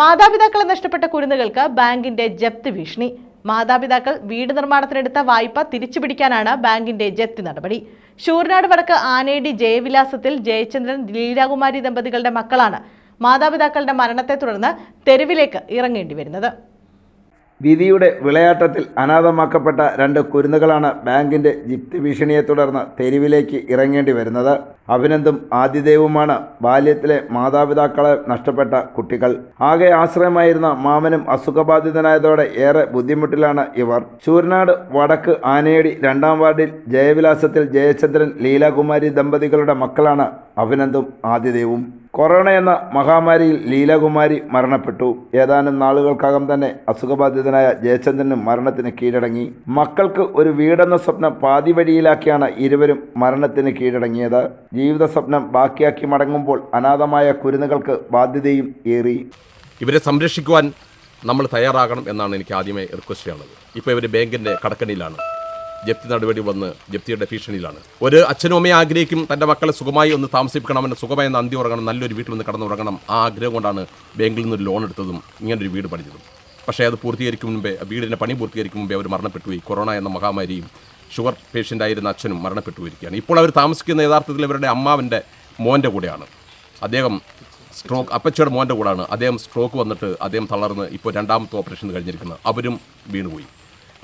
മാതാപിതാക്കളെ നഷ്ടപ്പെട്ട കുരുന്നുകൾക്ക് ബാങ്കിന്റെ ജപ്തി ഭീഷണി. മാതാപിതാക്കൾ വീട് നിർമ്മാണത്തിനെടുത്ത വായ്പ തിരിച്ചുപിടിക്കാനാണ് ബാങ്കിന്റെ ജപ്തി നടപടി. ശൂർനാട് വടക്ക് ആനേടി ജയവിലാസത്തിൽ ജയചന്ദ്രൻ ലീലാകുമാരി ദമ്പതികളുടെ മക്കളാണ് മാതാപിതാക്കളുടെ മരണത്തെ തുടർന്ന് തെരുവിലേക്ക് ഇറങ്ങേണ്ടി വരുന്നത്. വിധിയുടെ വിളയാട്ടത്തിൽ അനാഥമാക്കപ്പെട്ട രണ്ട് കുരുന്നുകളാണ് ബാങ്കിന്റെ ജിപ്തി ഭീഷണിയെ തുടർന്ന് തെരുവിലേക്ക് ഇറങ്ങേണ്ടി വരുന്നത്. അഭിനന്ദും ആദിദേവുമാണ് ബാല്യത്തിലെ മാതാപിതാക്കളെ നഷ്ടപ്പെട്ട കുട്ടികൾ. ആകെ ആശ്രയമായിരുന്ന മാമനും അസുഖബാധിതനായതോടെ ഏറെ ബുദ്ധിമുട്ടിലാണ് ഇവർ. ചൂരനാട് വടക്ക് ആനയടി രണ്ടാം വാർഡിൽ ജയവിലാസത്തിൽ ജയചന്ദ്രൻ ലീലാകുമാരി ദമ്പതികളുടെ മക്കളാണ് അഭിനന്ദും ആദിദേവും. കൊറോണ എന്ന മഹാമാരിയിൽ ലീലകുമാരി മരണപ്പെട്ടു. ഏതാനും നാളുകൾക്കകം തന്നെ അസുഖബാധിതനായ ജയചന്ദ്രനും മരണത്തിന് കീഴടങ്ങി. മക്കൾക്ക് ഒരു വീടെന്ന സ്വപ്നം പാതി വഴിയിലാക്കിയാണ് ഇരുവരും മരണത്തിന് കീഴടങ്ങിയത്. ജീവിത സ്വപ്നം ബാക്കിയാക്കി മടങ്ങുമ്പോൾ അനാഥമായ കുരുന്നുകൾക്ക് ബാധ്യതയും ഏറി. ഇവരെ സംരക്ഷിക്കുവാൻ നമ്മൾ തയ്യാറാകണം എന്നാണ് എനിക്ക് ആദ്യമേ റിക്വസ്റ്റ് ചെയ്യുന്നത് ഇപ്പോൾ ഇവർ ബാങ്കിന്റെ കടക്കണിയിലാണ്. ജപ്തി നടപടി വന്ന് ജപ്തിയുടെ ഭീഷണിയിലാണ്. ഒരു അച്ഛനും അമ്മയും ആഗ്രഹിക്കും തന്റെ മക്കളെ സുഖമായി ഒന്ന് താമസിപ്പിക്കണം എന്ന് സുഖമായി ഒന്ന് അന്തി ഉറങ്ങണം നല്ലൊരു വീട്ടിൽ നിന്ന് കടന്നുറങ്ങണം ആ ആഗ്രഹം കൊണ്ടാണ് ബാങ്കിൽ നിന്നൊരു ലോൺ എടുത്തതും ഇങ്ങനൊരു വീട് പണിഞ്ഞതും പക്ഷേ അത് പൂർത്തീകരിക്കും മുമ്പേ വീടിന്റെ പണി പൂർത്തീകരിക്കും മുമ്പേ അവർ മരണപ്പെട്ടു പോയി കൊറോണ എന്ന മഹാമാരിയും ഷുഗർ പേഷ്യന്റ് ആയിരുന്ന അച്ഛനും മരണപ്പെട്ടു പോയിരിക്കുകയാണ് ഇപ്പോൾ അവർ താമസിക്കുന്ന യഥാർത്ഥത്തിൽ ഇവരുടെ അമ്മാവിന്റെ മോന്റെ കൂടെയാണ്. അദ്ദേഹം സ്ട്രോക്ക് അപ്പച്ചയുടെ മോന്റെ കൂടാണ്. അദ്ദേഹം സ്ട്രോക്ക് വന്നിട്ട് അദ്ദേഹം തളർന്ന് ഇപ്പോൾ രണ്ടാമത്തെ ഓപ്പറേഷൻ കഴിഞ്ഞിരിക്കുന്നത് അവരും വീണുപോയി.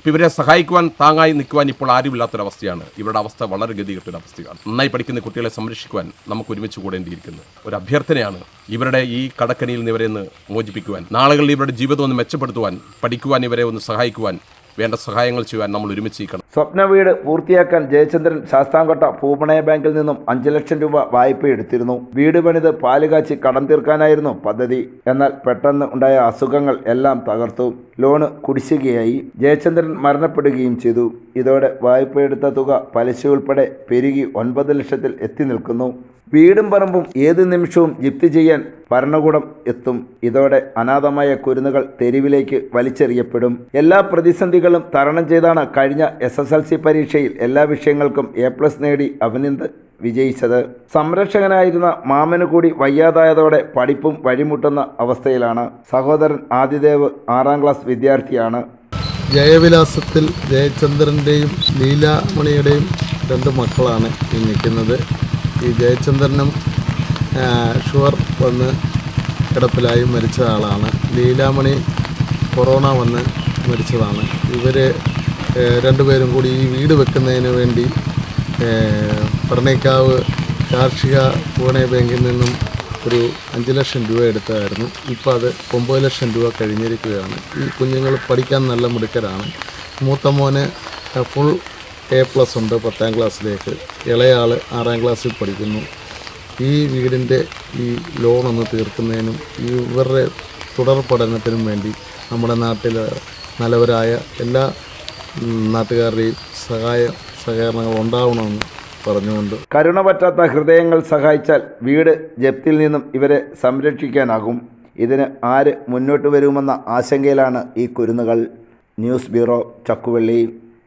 അപ്പോൾ ഇവരെ സഹായിക്കുവാൻ താങ്ങായി നിൽക്കുവാൻ ഇപ്പോൾ ആരുമില്ലാത്തൊരവസ്ഥയാണ്. ഇവരുടെ അവസ്ഥ വളരെ ഗതികെട്ടൊരു അവസ്ഥയാണ് നന്നായി പഠിക്കുന്ന കുട്ടികളെ സംരക്ഷിക്കുവാൻ നമുക്ക് ഒരുമിച്ച് കൂടേണ്ടിയിരിക്കുന്നു. ഒരു അഭ്യർത്ഥനയാണ് ഇവരുടെ ഈ കടക്കണിയിൽ നിന്ന് ഇവരെ ഒന്ന് മോചിപ്പിക്കുവാൻ നാളുകളിൽ ഇവരുടെ ജീവിതം ഒന്ന് മെച്ചപ്പെടുത്തുവാൻ പഠിക്കുവാൻ ഇവരെ ഒന്ന് സഹായിക്കുവാൻ വേണ്ട സഹായങ്ങൾ ചെയ്യുവാൻ നമ്മൾ ഒരുമിച്ച് നീക്കണം സ്വപ്ന വീട് പൂർത്തിയാക്കാൻ ജയചന്ദ്രൻ ശാസ്താംകോട്ട ഭൂപണയ ബാങ്കിൽ നിന്നും അഞ്ചു ലക്ഷം രൂപ വായ്പ എടുത്തിരുന്നു. വീട് പണിത് പാലുകാച്ചി കടം തീർക്കാനായിരുന്നു പദ്ധതി. എന്നാൽ പെട്ടെന്ന് ഉണ്ടായ അസുഖങ്ങൾ എല്ലാം തകർത്തു. ലോണ് കുടിശ്ശികയായി. ജയചന്ദ്രൻ മരണപ്പെടുകയും ചെയ്തു. ഇതോടെ വായ്പയെടുത്ത തുക പലിശ ഉൾപ്പെടെ പെരുകി ഒൻപത് ലക്ഷത്തിൽ എത്തി നിൽക്കുന്നു. വീടും പറമ്പും ഏത് നിമിഷവും ജിപ്തി ചെയ്യാൻ ഭരണകൂടം എത്തും. ഇതോടെ അനാഥമായ കുരുന്നുകൾ തെരുവിലേക്ക് വലിച്ചെറിയപ്പെടും. എല്ലാ പ്രതിസന്ധികളും തരണം ചെയ്താണ് കഴിഞ്ഞ എസ് എസ് എൽ സി പരീക്ഷയിൽ എല്ലാ വിഷയങ്ങൾക്കും എ പ്ലസ് നേടി അഭിനന്ദ് വിജയിച്ചത്. സംരക്ഷകനായിരുന്ന മാമന് കൂടി വയ്യാതായതോടെ പഠിപ്പും വഴിമുട്ടുന്ന അവസ്ഥയിലാണ്. സഹോദരൻ ആദിദേവ് ആറാം ക്ലാസ് വിദ്യാർത്ഥിയാണ്. ജയവിലാസത്തിൽ ജയചന്ദ്രന്റെയും ലീലാമണിയുടെയും രണ്ട് മക്കളാണ് ഈ നിൽക്കുന്നത്. ഈ ജയചന്ദ്രനും ഷുവർ വന്ന് കിടപ്പിലായി മരിച്ച ആളാണ്. ലീലാമണി കൊറോണ വന്ന് മരിച്ചതാണ്. ഇവർ രണ്ടുപേരും കൂടി ഈ വീട് വെക്കുന്നതിന് വേണ്ടി പടനേക്കാവ് കാർഷിക പൂണെ ബാങ്കിൽ നിന്നും ഒരു അഞ്ച് ലക്ഷം രൂപ എടുത്തായിരുന്നു ഇപ്പോൾ അത് ഒമ്പത് ലക്ഷം രൂപ കഴിഞ്ഞിരിക്കുകയാണ്. ഈ കുഞ്ഞുങ്ങൾ പഠിക്കാൻ നല്ല മിടുക്കരാണ്. മൂത്ത മോന് ഫുൾ എ പ്ലസ് ഉണ്ട് പത്താം ക്ലാസ്സിലേക്ക് ഇളയാൾ ആറാം ക്ലാസ്സിൽ പഠിക്കുന്നു. ഈ വീടിന്റെ ഈ ലോൺ ഒന്ന് തീർക്കുന്നതിനും ഇവരുടെ തുടർ പഠനത്തിനും വേണ്ടി നമ്മുടെ നാട്ടിൽ നല്ലവരായ എല്ലാ നാട്ടുകാരുടെയും സഹായ സഹകരണങ്ങൾ ഉണ്ടാവണമെന്ന് പറഞ്ഞുകൊണ്ട്. കരുണ പറ്റാത്ത ഹൃദയങ്ങൾ സഹായിച്ചാൽ വീട് ജപ്തിയിൽ നിന്നും ഇവരെ സംരക്ഷിക്കാനാകും. ഇതിന് ആര് മുന്നോട്ട് വരുമെന്ന ആശങ്കയിലാണ് ഈ കുരുന്നുകൾ. News bureau Chakkuvalli.